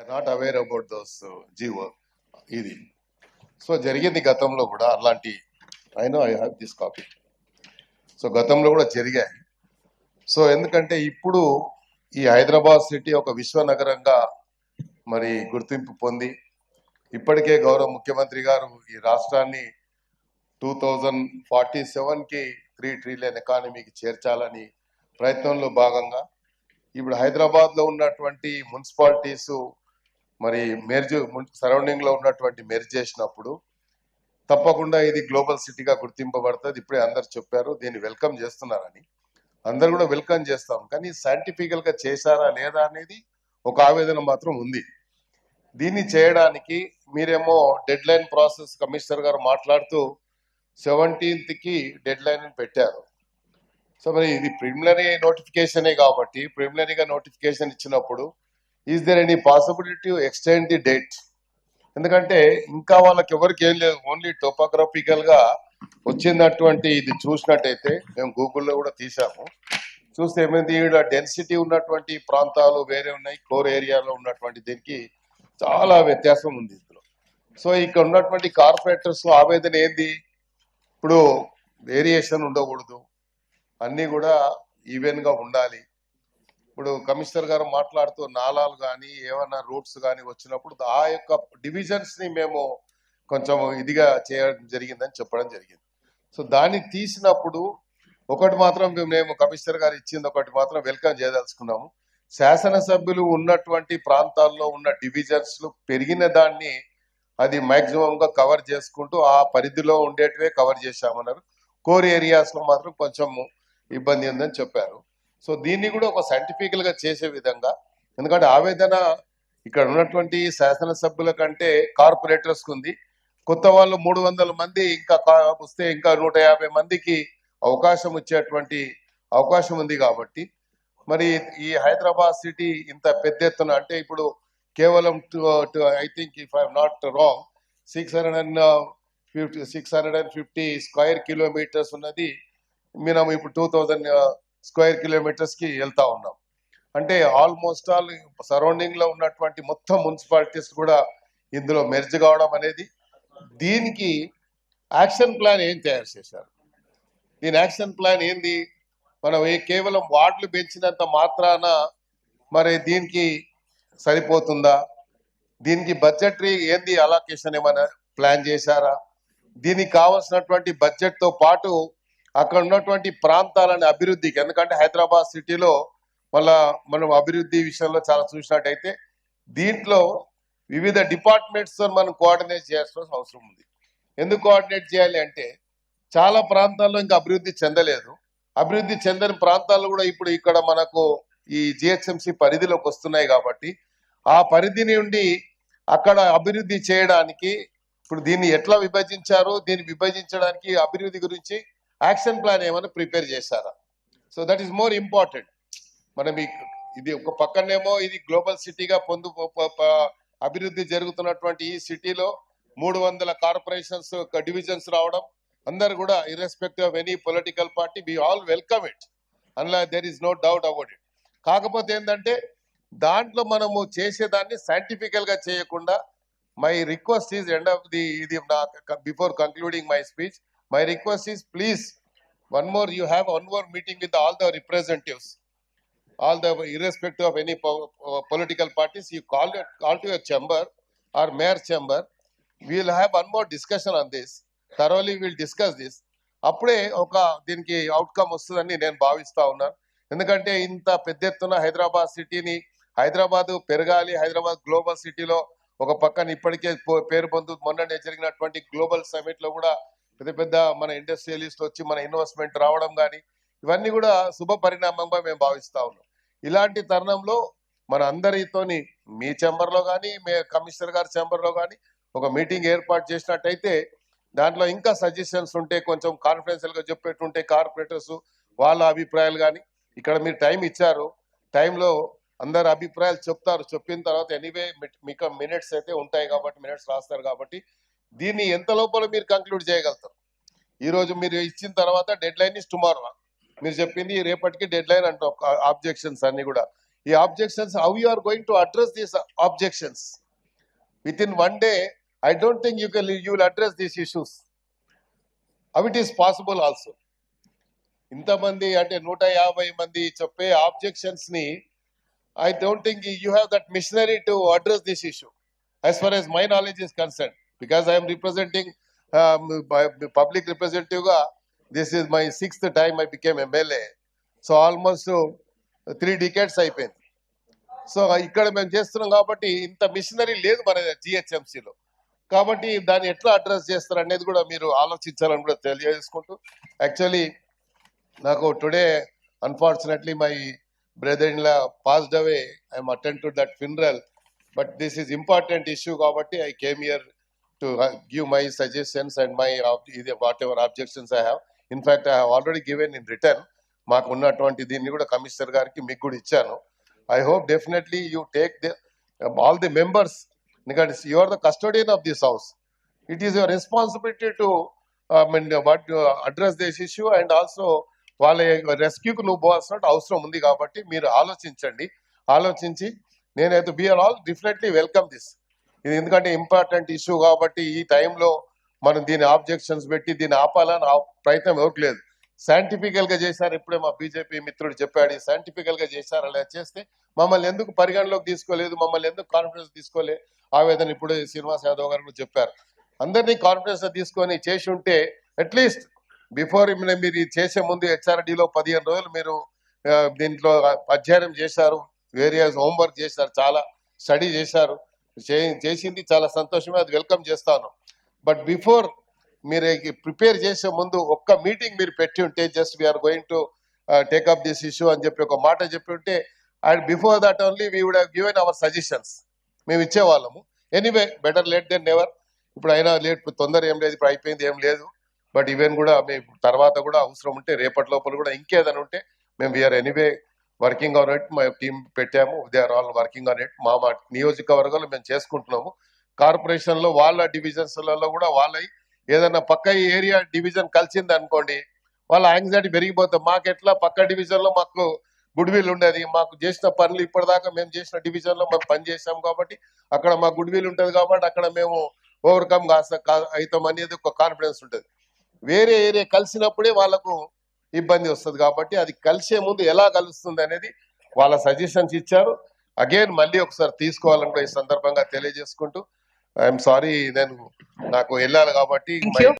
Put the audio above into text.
Are not aware about those GO ఇది. So జరిగింది గతంలో కూడా అలాంటి I know I have this copy so గతంలో కూడా జరిగాయి. సో ఎందుకంటే ఇప్పుడు ఈ హైదరాబాద్ సిటీ ఒక విశ్వనగరంగా మరి గుర్తింపు పొంది ఇప్పటికే గౌరవ ముఖ్యమంత్రి గారు ఈ రాష్ట్రాన్ని టూ థౌజండ్ ఫార్టీ సెవెన్కి త్రీ ట్రిలియన్ ఎకానమీకి చేర్చాలని ప్రయత్నంలో భాగంగా ఇప్పుడు హైదరాబాద్లో ఉన్నటువంటి మున్సిపాలిటీస్ మరి మెర్జ్ సరౌండింగ్లో ఉన్నటువంటి మెర్జ్ చేసినప్పుడు తప్పకుండా ఇది గ్లోబల్ సిటీగా గుర్తింపబడుతుంది. ఇప్పుడే అందరు చెప్పారు దీన్ని వెల్కమ్ చేస్తున్నారని. అందరు కూడా వెల్కమ్ చేస్తాం. కానీ సైంటిఫికల్గా చేశారా లేదా అనేది ఒక ఆవేదన మాత్రం ఉంది. దీన్ని చేయడానికి మీరేమో డెడ్ లైన్ ప్రాసెస్ కమిషనర్ గారు మాట్లాడుతూ సెవెంటీన్త్కి డెడ్ లైన్ పెట్టారు. సో మరి ఇది ప్రిలిమినరీ నోటిఫికేషనే కాబట్టి ప్రిలిమినరీగా నోటిఫికేషన్ ఇచ్చినప్పుడు is there any possibility extend the date ఎందుకంటే ఇంకా వాళ్ళకి ఎవరికి ఏం లేదు. ఓన్లీ టోపోగ్రఫికల్గా వచ్చినటువంటి ఇది చూసినట్టయితే మేము గూగుల్లో కూడా తీసాము చూస్తే ఏమైంది? ఈడ డెన్సిటీ ఉన్నటువంటి ప్రాంతాలు వేరే ఉన్నాయి. కోర్ ఏరియాలో ఉన్నటువంటి దీనికి చాలా వ్యత్యాసం ఉంది ఇందులో. సో ఇక్కడ ఉన్నటువంటి కార్పొరేటర్స్ ఆవేదన ఏంది? ఇప్పుడు వేరియేషన్ ఉండకూడదు. అన్నీ కూడా ఈవెన్గా ఉండాలి. ఇప్పుడు కమిషనర్ గారు మాట్లాడుతూ నాలాలు కానీ ఏమైనా రూట్స్ కానీ వచ్చినప్పుడు ఆ యొక్క డివిజన్స్ని మేము కొంచెం ఇదిగా చేయడం జరిగిందని చెప్పడం జరిగింది. సో దాన్ని తీసినప్పుడు ఒకటి మాత్రం మేము- మేము కమిషనర్ గారు ఇచ్చింది ఒకటి మాత్రం వెల్కమ్ చేయదలుచుకున్నాము. శాసనసభ్యులు ఉన్నటువంటి ప్రాంతాల్లో ఉన్న డివిజన్స్ పెరిగిన దాన్ని అది మాక్సిమం గా కవర్ చేసుకుంటూ ఆ పరిధిలో ఉండేటివే కవర్ చేశామన్నారు. కోర్ ఏరియాస్లో మాత్రం కొంచెం ఇబ్బంది ఉందని చెప్పారు. సో దీన్ని కూడా ఒక సైంటిఫికల్గా చేసే విధంగా ఎందుకంటే ఆవేదన ఇక్కడ ఉన్నటువంటి శాసనసభ్యుల కంటే కార్పొరేటర్స్ ఉంది. కొత్త వాళ్ళు మూడు వందల మంది ఇంకా వస్తే ఇంకా నూట యాభై మందికి అవకాశం వచ్చేటువంటి అవకాశం ఉంది కాబట్టి. మరి ఈ హైదరాబాద్ సిటీ ఇంత పెద్ద ఎత్తున అంటే ఇప్పుడు కేవలం I think if I'm not wrong six hundred and fifty six hundred and fifty square kilometres ఉన్నది. మనం ఇప్పుడు టూ థౌజండ్ స్క్వేర్ కిలోమీటర్స్కి వెళ్తా ఉన్నాం. అంటే ఆల్మోస్ట్ ఆల్ సరౌండింగ్లో ఉన్నటువంటి మొత్తం మున్సిపాలిటీస్ కూడా ఇందులో మెర్జ్ కావడం అనేది దీనికి యాక్షన్ ప్లాన్ ఏం తయారు చేశారు? దీని యాక్షన్ ప్లాన్ ఏంది? మనం ఏ కేవలం వార్డులు పెంచినంత మాత్రాన మరి దీనికి సరిపోతుందా? దీనికి బడ్జెటరీ ఏంది అలాకేషన్ ఏమైనా ప్లాన్ చేశారా? దీనికి కావాల్సినటువంటి బడ్జెట్తో పాటు అక్కడ ఉన్నటువంటి ప్రాంతాలని అభివృద్ధికి ఎందుకంటే హైదరాబాద్ సిటీలో మళ్ళా మనం అభివృద్ధి విషయంలో చాలా చూసినట్టయితే దీంట్లో వివిధ డిపార్ట్మెంట్స్తో మనం కోఆర్డినేట్ చేయాల్సిన అవసరం ఉంది. ఎందుకు కోఆర్డినేట్ చేయాలి అంటే చాలా ప్రాంతాల్లో ఇంకా అభివృద్ధి చెందలేదు. అభివృద్ధి చెందని ప్రాంతాలు కూడా ఇప్పుడు ఇక్కడ మనకు ఈ జిహెచ్ఎంసి పరిధిలోకి వస్తున్నాయి కాబట్టి ఆ పరిధి నుండి అక్కడ అభివృద్ధి చేయడానికి ఇప్పుడు దీన్ని ఎట్లా విభజించారు? దీన్ని విభజించడానికి అభివృద్ధి గురించి యాక్షన్ ప్లాన్ ఏమైనా ప్రిపేర్ చేశారా? So that is more important. మనం ఇది ఒక పక్కనేమో ఇది గ్లోబల్ సిటీగా పొందు అభివృద్ధి జరుగుతున్నటువంటి ఈ సిటీలో మూడు వందల కార్పొరేషన్స్ డివిజన్స్ రావడం అందరు కూడా irrespective of any political party we all welcome it అన్లా there is no doubt about it కాకపోతే ఏంటంటే దాంట్లో మనము చేసేదాన్ని సైంటిఫికల్గా చేయకుండా my request is end of the ఇది before concluding my speech my request is please one more you have one more meeting with all the representatives all the irrespective of any po- parties political parties, you call it call to your chamber or mayor chamber. We will have one more discussion on this. Thoroughly we will discuss this. అప్పుడే ఒక దీనికి outcome వస్తుందని నేను భావిస్తా ఉన్నాను ఎందుకంటే ఇంత పెద్ద ఎత్తున హైదరాబాద్ సిటీని హైదరాబాద్ పెరగాలి హైదరాబాద్ గ్లోబల్ సిటీలో ఒక పక్కన ఇప్పటికే పేరు పొందు మొన్న జరిగినటువంటి గ్లోబల్ సమిట్లో కూడా పెద్ద పెద్ద మన ఇండస్ట్రియలిస్ట్ వచ్చి మన ఇన్వెస్ట్మెంట్ రావడం కానీ ఇవన్నీ కూడా శుభ పరిణామంగా మేము భావిస్తా ఉన్నాం. ఇలాంటి తరుణంలో మన అందరితోని మీ చెంబర్లో కానీ మీ కమిషనర్ గారి చెంబర్లో కానీ ఒక మీటింగ్ ఏర్పాటు చేసినట్టయితే దాంట్లో ఇంకా సజెషన్స్ ఉంటే కొంచెం కాన్ఫిడెన్షియల్గా చెప్పేటుంటే కార్పొరేటర్స్ వాళ్ళ అభిప్రాయాలు కానీ ఇక్కడ మీరు టైం ఇచ్చారు. టైంలో అందరు అభిప్రాయాలు చెప్తారు. చెప్పిన తర్వాత ఎనీవే మీకు మినిట్స్ అయితే ఉంటాయి కాబట్టి మినిట్స్ రాస్తారు కాబట్టి దీన్ని ఎంత లోపల మీరు కంక్లూడ్ చేయగలుగుతారు? ఈరోజు మీరు ఇచ్చిన తర్వాత డెడ్ లైన్ ఇస్ టుమారో మీరు చెప్పింది రేపటికి డెడ్ లైన్ అంటాం ఆబ్జెక్షన్స్ అన్ని కూడా. ఈ objections how you are going to address these objections with in one day I don't think you can you will address these issues అవి ఇట్ ఈస్ పాసిబుల్ ఆల్సో ఇంతమంది అంటే నూట యాభై మంది చెప్పే ఆబ్జెక్షన్స్ని I don't think you have that machinery to address this issue as far as my knowledge is concern because I'm representing public um, by- this representative my sixth time I became time so almost three decades అయిపోయింది. So ఇక్కడ మేము చేస్తున్నాం కాబట్టి ఇంత machinery లేదు మన జిహెచ్ఎంసీలో కాబట్టి దాన్ని ఎట్లా అడ్రస్ చేస్తారు అనేది కూడా మీరు ఆలోచించాలని కూడా తెలియజేసుకుంటూ యాక్చువల్లీ నాకు today unfortunately my brother in law passed away I'm attend to that funeral but this is important issue కాబట్టి I came here to uh, give my suggestions and my uh, whatever objections I have. In fact, I have already given in in మాకు ఉన్నటువంటి దీన్ని కూడా commissioner గారికి మీకు కూడా ఇచ్చాను. I hope definitely you take the all the members ఎందుకంటే you are the custodian of this house it is your responsibility to mean what address this issue and also వాళ్ళ రెస్క్యూకి నువ్వు పోవాల్సినట్టు అవసరం ఉంది కాబట్టి మీరు ఆలోచించండి. ఆలోచించి నేనైతే we are all definitely welcome this ఇది ఎందుకంటే ఇంపార్టెంట్ ఇష్యూ కాబట్టి ఈ టైంలో మనం దీని ఆబ్జెక్షన్స్ పెట్టి దీన్ని ఆపాలని ఆ ప్రయత్నం ఎవరికి లేదు. సైంటిఫికల్గా చేశారు ఇప్పుడే మా బీజేపీ మిత్రుడు చెప్పాడు సైంటిఫికల్గా చేశారు అలా చేస్తే మమ్మల్ని ఎందుకు పరిగణలోకి తీసుకోలేదు మమ్మల్ని ఎందుకు కాన్ఫిడెన్స్ తీసుకోలే ఆవేదన ఇప్పుడు శ్రీనివాస్ యాదవ్ గారు చెప్పారు. అందరినీ కాన్ఫిడెన్స్ తీసుకొని చేసి ఉంటే అట్లీస్ట్ బిఫోర్ మీరు ఇది చేసే ముందు హెచ్ఆర్డీలో పదిహేను రోజులు మీరు దీంట్లో అధ్యయనం చేశారు వేరియస్ హోంవర్క్ చేశారు చాలా స్టడీ చేశారు. చేసింది చాలా సంతోషమే. అది వెల్కమ్ చేస్తాను. బట్ బిఫోర్ మీరు ప్రిపేర్ చేసే ముందు ఒక్క మీటింగ్ మీరు పెట్టి ఉంటే just we are going to take up this issue అని చెప్పి ఒక మాట చెప్పి ఉంటే and before that only we would given our suggestions మేము ఇచ్చేవాళ్ళము. Anyway better late than never ఇప్పుడు అయినా లేట్ తొందర ఏం లేదు ఇప్పుడు అయిపోయింది ఏం లేదు. బట్ ఈవెన్ కూడా మేము తర్వాత కూడా అవసరం ఉంటే రేపటి లోపల కూడా ఇంకేదైనా ఉంటే మేము we are anyway working on it మా టీం పెట్టాము. They are all working on it. మా మా నియోజకవర్గంలో మేము చేసుకుంటున్నాము. కార్పొరేషన్లో వాళ్ళ డివిజన్స్లలో కూడా వాళ్ళ ఏదైనా పక్క ఏరియా డివిజన్ కలిసింది అనుకోండి వాళ్ళ యాంగ్జైటీ పెరిగిపోతుంది మాకు ఎట్లా? పక్క డివిజన్లో మాకు గుడ్ విల్ ఉండేది. మాకు చేసిన పనులు ఇప్పటిదాకా మేము చేసిన డివిజన్లో మేము పని చేసాం కాబట్టి అక్కడ మా గుడ్ విల్ ఉంటది కాబట్టి అక్కడ మేము ఓవర్కమ్ అవుతాం అనేది ఒక కాన్ఫిడెన్స్ ఉంటుంది. వేరే ఏరియా కలిసినప్పుడే వాళ్ళకు ఇబ్బంది వస్తుంది కాబట్టి అది కలిసే ముందు ఎలా కలుస్తుంది అనేది వాళ్ళ సజెషన్స్ ఇచ్చారు అగైన్ మళ్ళీ ఒకసారి తీసుకోవాలని కూడా ఈ సందర్భంగా తెలియజేసుకుంటూ ఐఎమ్ సారీ నేను నాకు వెళ్ళాలి కాబట్టి.